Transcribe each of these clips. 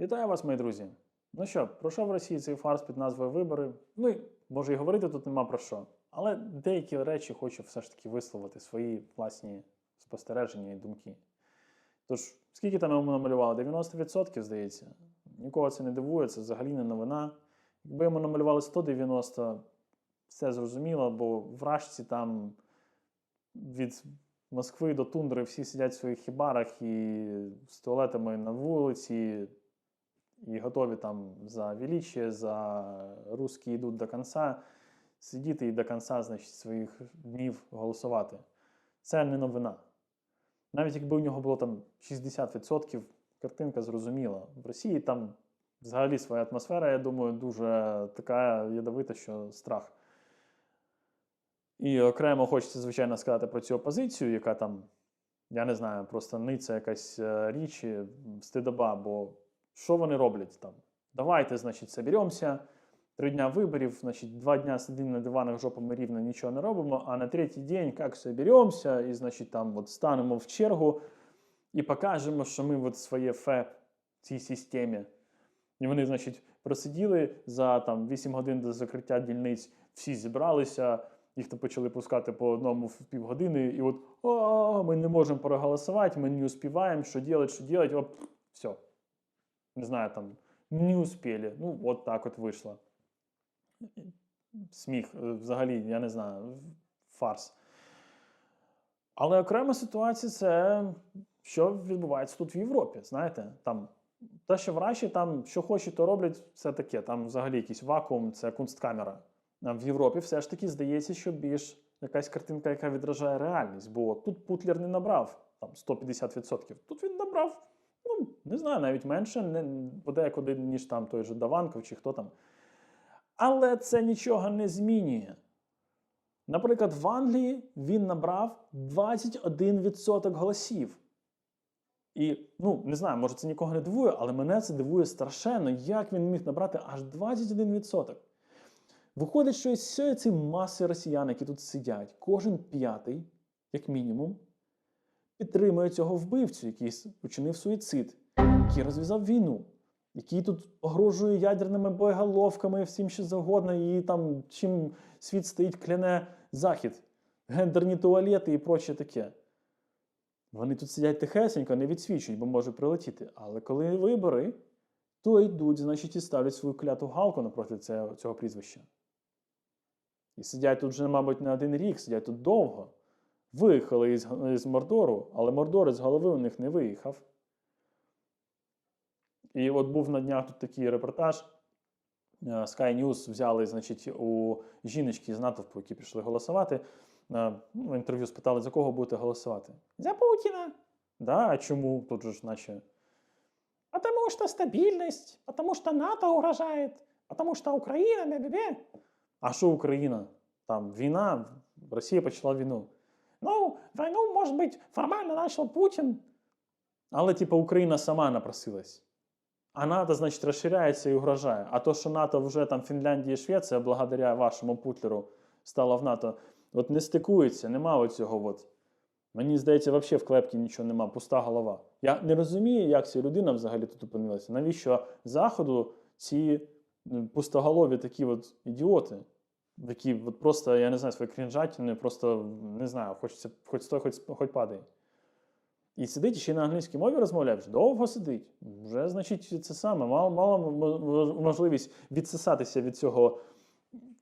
Вітаю вас, мої друзі. Ну що, пройшов в Росії цей фарс під назвою Вибори. Ну і може і говорити тут нема про що. Але деякі речі хочу все ж таки висловити свої власні спостереження і думки. Тож, скільки там йому намалювали? 90%, здається. Нікого це не дивує, це взагалі не новина. Якби йому намалювали 190, все зрозуміло, бо в Рашці там від Москви до тундри всі сидять в своїх хібарах і з туалетами на вулиці, і готові там за величие, за русські йдуть до кінця, сидіти і до кінця, значить, своїх днів голосувати. Це не новина. Навіть якби у нього було там 60%, картинка зрозуміла. В Росії там взагалі своя атмосфера, я думаю, дуже така ядовита, що страх. І окремо хочеться, звичайно, сказати про цю опозицію, яка там, я не знаю, просто ниця якась е, річ, і стидоба, бо що вони роблять там? Давайте, значить, соберемося, три дня виборів, значить, два дня сидимо на диванах жопами рівно, нічого не робимо, а на третій день як соберемося, і, значить, там от станемо в чергу і покажемо, що ми от своє фе в цій системі. І вони, значить, просиділи за там 8 годин до закриття дільниць, всі зібралися, їх там почали пускати по одному в півгодини, і от о, ми не можемо проголосувати, ми не успіваємо, що робити, що робити, оп, все. Не знаю, там, не успіли. Ну, от так от вийшло. Сміх, е, взагалі, я не знаю, фарс. Але окрема ситуація це що відбувається тут в Європі. Знаєте, там те, що в Раші, там що хочуть, то роблять, це таке. Там взагалі якийсь вакуум, це кунсткамера. В Європі все ж таки здається, що більш якась картинка, яка відражає реальність. Бо тут Путлер не набрав там 150%. Тут він набрав, не знаю, навіть менше, не подекуди, ніж там той же Даванков чи хто там. Але це нічого не змінює. Наприклад, в Англії він набрав 21% голосів. І, ну, не знаю, може це нікого не дивує, але мене це дивує страшенно, як він міг набрати аж 21%. Виходить, що із цієї маси росіян, які тут сидять, кожен п'ятий, як мінімум, підтримує цього вбивцю, який учинив суїцид, який розв'язав війну, який тут погрожує ядерними боєголовками, всім що завгодно, і там чим світ стоїть, кляне захід, гендерні туалети і проче таке. Вони тут сидять тихесенько, не відсвічують, бо може прилетіти. Але коли вибори, то йдуть, значить, і ставлять свою кляту галку напроти цього прізвища. І сидять тут вже, мабуть, не один рік, сидять тут довго. Виїхали із, із Мордору, але Мордор з голови у них не виїхав. І от був на днях тут такий репортаж. Е, Sky News взяли, значить, у жіночки з натовпу, які пішли голосувати. е, ну, В інтерв'ю спитали, за кого будете голосувати. За Путіна. Да, а чому? Тут же наче. Потому что стабильность, потому что НАТО угрожает, потому что Україна, бе-бе-бе. А що Україна? Там війна, Росія почала війну. Ну, війну, може бути, формально почав Путін. Але, типу, Україна сама напросилась. А НАТО, значить, розширяється і угрожає. А то, що НАТО вже там Фінляндія і Швеція, благодаря вашому Путлеру, стала в НАТО, от не стикується, нема оцього. От. Мені здається, взагалі в клепці нічого нема, пуста голова. Я не розумію, як ця людина взагалі тут опинилася. Навіщо Заходу ці пустоголові такі от ідіоти, які от просто, я не знаю, свої крінжатини, просто не знаю, хочеться, хоч стой, хоч, хоч падає. І сидить ще й на англійській мові розмовляє, вже довго сидить. Вже, значить, це саме, мало, мало можливість відсисатися від цього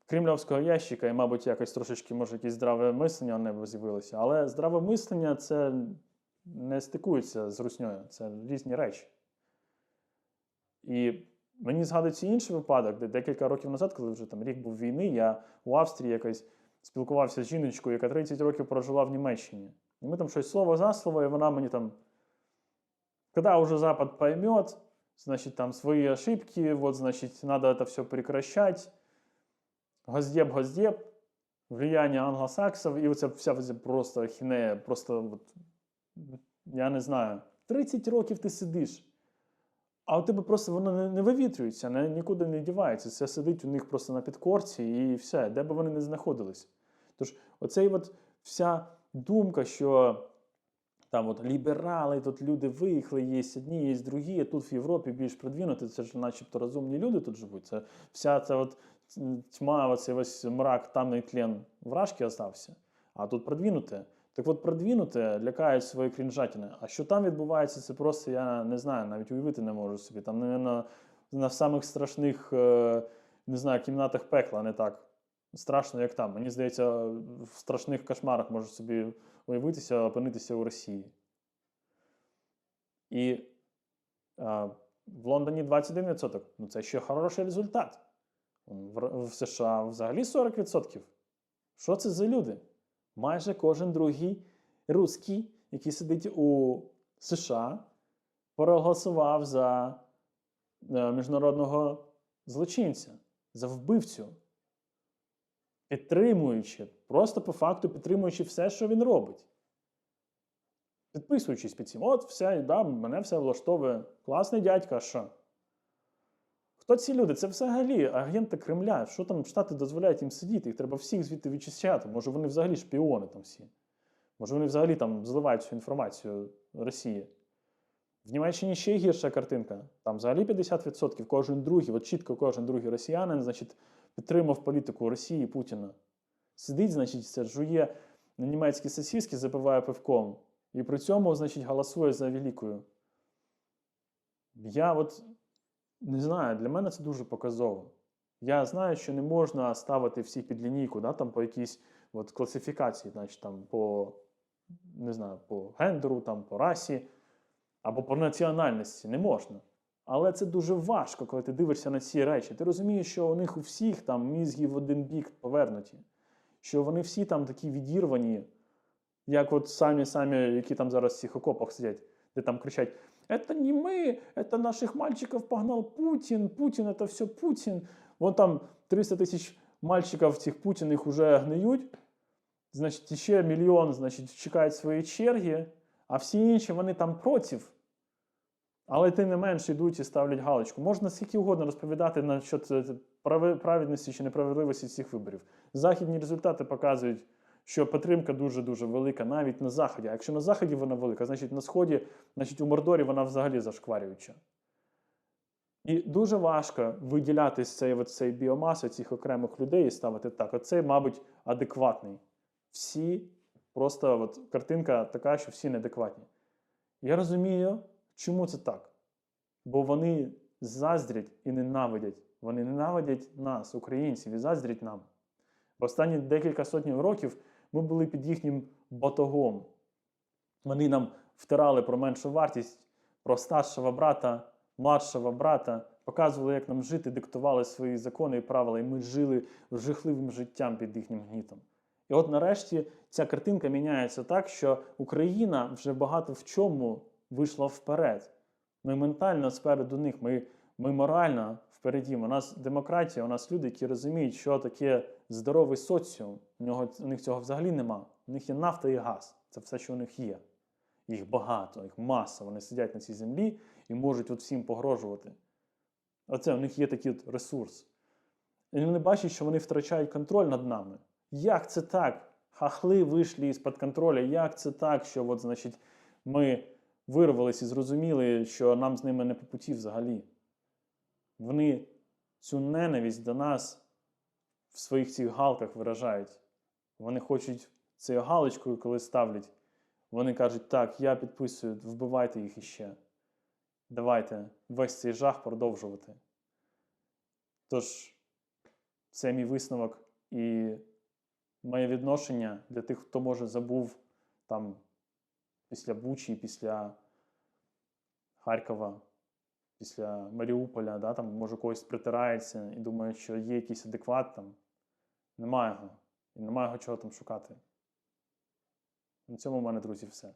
кремлівського ящика, і, мабуть, якось трошечки, може, якесь здраве мислення у небо з'явилося. Але здраве мислення це не стикується з русньою, це різні речі. І мені згадується інший випадок, де декілька років назад, коли вже там рік був війни, я у Австрії якось спілкувався з жіночкою, яка 30 років прожила в Німеччині. І ми там щось слово за слово, і вона мені там, коли уже Запад поймет, значит, там свои ошибки, вот, значит, надо это все прекращать. Газдеп, газдеп, влияние англосаксов, і оця вся просто ахінея, просто, от, я не знаю, 30 років ти сидиш, а у тебе просто воно не, не вивітрюється, не, нікуди не дівається. Це сидить у них просто на підкорці і все, де би вони не знаходились. Тож, оцей от вся думка, що Там от ліберали, тут люди виїхали, є одні, є другі. Тут в Європі більш продвинуті, це ж начебто розумні люди тут живуть. Це вся ця от тьма, оцей весь мрак, тамний тлен вражки остався. А тут продвинуте. Так от продвинуте лякають свої крінжатіни. А що там відбувається, це просто я не знаю, навіть уявити не можу собі. Там, мабуть, на самих страшних, е, не знаю, кімнатах пекла не так страшно, як там. Мені здається, в страшних кошмарах можу собі уявитися, опинитися у Росії. І а, в Лондоні 21%. Ну, це ще хороший результат. В, в США взагалі 40%. Що це за люди? Майже кожен другий русський, який сидить у США, проголосував за е, міжнародного злочинця, за вбивцю. Підтримуючи, просто по факту підтримуючи все, що він робить. Підписуючись під цим. От все, да, мене все влаштовує. Класний дядька, що? Хто ці люди? Це взагалі агенти Кремля. Що там Штати дозволяють їм сидіти? Їх треба всіх звідти відчищати. Може, вони взагалі шпіони там всі. Може, вони взагалі там зливають всю інформацію Росії. В Німеччині ще гірша картинка. Там взагалі 50% кожен другий, от чітко кожен другий росіянин, значить, підтримав політику Росії Путіна. Сидить, значить, це жує на німецькі сосиски, запиває пивком. І при цьому, значить, голосує за великою. Я от не знаю, для мене це дуже показово. Я знаю, що не можна ставити всіх під лінійку, да, там, по якійсь от, класифікації, значить, там, по, не знаю, по гендеру, там, по расі або по національності. Не можна. Але це дуже важко, коли ти дивишся на ці речі. Ти розумієш, що у них у всіх там мізги в один бік повернуті, що вони всі там такі відірвані, як от самі самі, які там зараз в цих окопах сидять, де там кричать: Это не мы, это наших мальчиков погнал Путин, Путин, это все Путин. Вон там 300 тисяч мальчиків цих Путіних уже гниють. Значить, ще мільйон, значить, чекають свої черги, а всі інші вони там проти. Але тим не менш йдуть і ставлять галочку. Можна скільки угодно розповідати на що це прави- праведності чи неправедливості цих виборів. Західні результати показують, що підтримка дуже-дуже велика навіть на Заході. А якщо на Заході вона велика, значить на Сході, значить у Мордорі вона взагалі зашкварююча. І дуже важко виділяти з цієї цієї біомаси цих окремих людей і ставити так. Оцей, мабуть, адекватний. Всі просто от картинка така, що всі неадекватні. Я розумію, чому це так. Бо вони заздрять і ненавидять. Вони ненавидять нас, українців, і заздрять нам. В останні декілька сотень років ми були під їхнім батогом. Вони нам втирали про меншу вартість, про старшого брата, младшого брата, показували, як нам жити, диктували свої закони і правила, і ми жили жахливим життям під їхнім гнітом. І от нарешті ця картинка міняється так, що Україна вже багато в чому вийшла вперед. Ми ментально спереду них, ми, ми морально впереді. У нас демократія, у нас люди, які розуміють, що таке здоровий соціум. У, нього, у них цього взагалі нема. У них є нафта і газ. Це все, що у них є. Їх багато, їх маса. Вони сидять на цій землі і можуть от всім погрожувати. Оце у них є такий от ресурс. І вони бачать, що вони втрачають контроль над нами. Як це так? Хахли вийшли з-під контролю. Як це так, що от, значить, ми вирвалися і зрозуміли, що нам з ними не по путі взагалі. Вони цю ненависть до нас в своїх цих галках виражають. Вони хочуть цією галочкою, коли ставлять, вони кажуть, так, я підписую, вбивайте їх іще. Давайте весь цей жах продовжувати. Тож, це мій висновок і моє відношення для тих, хто може забув там після Бучі, після Харкова, після Маріуполя, да, там, може когось притирається і думає, що є якийсь адекват там. Немає його. І немає його чого там шукати. На цьому в мене, друзі, все.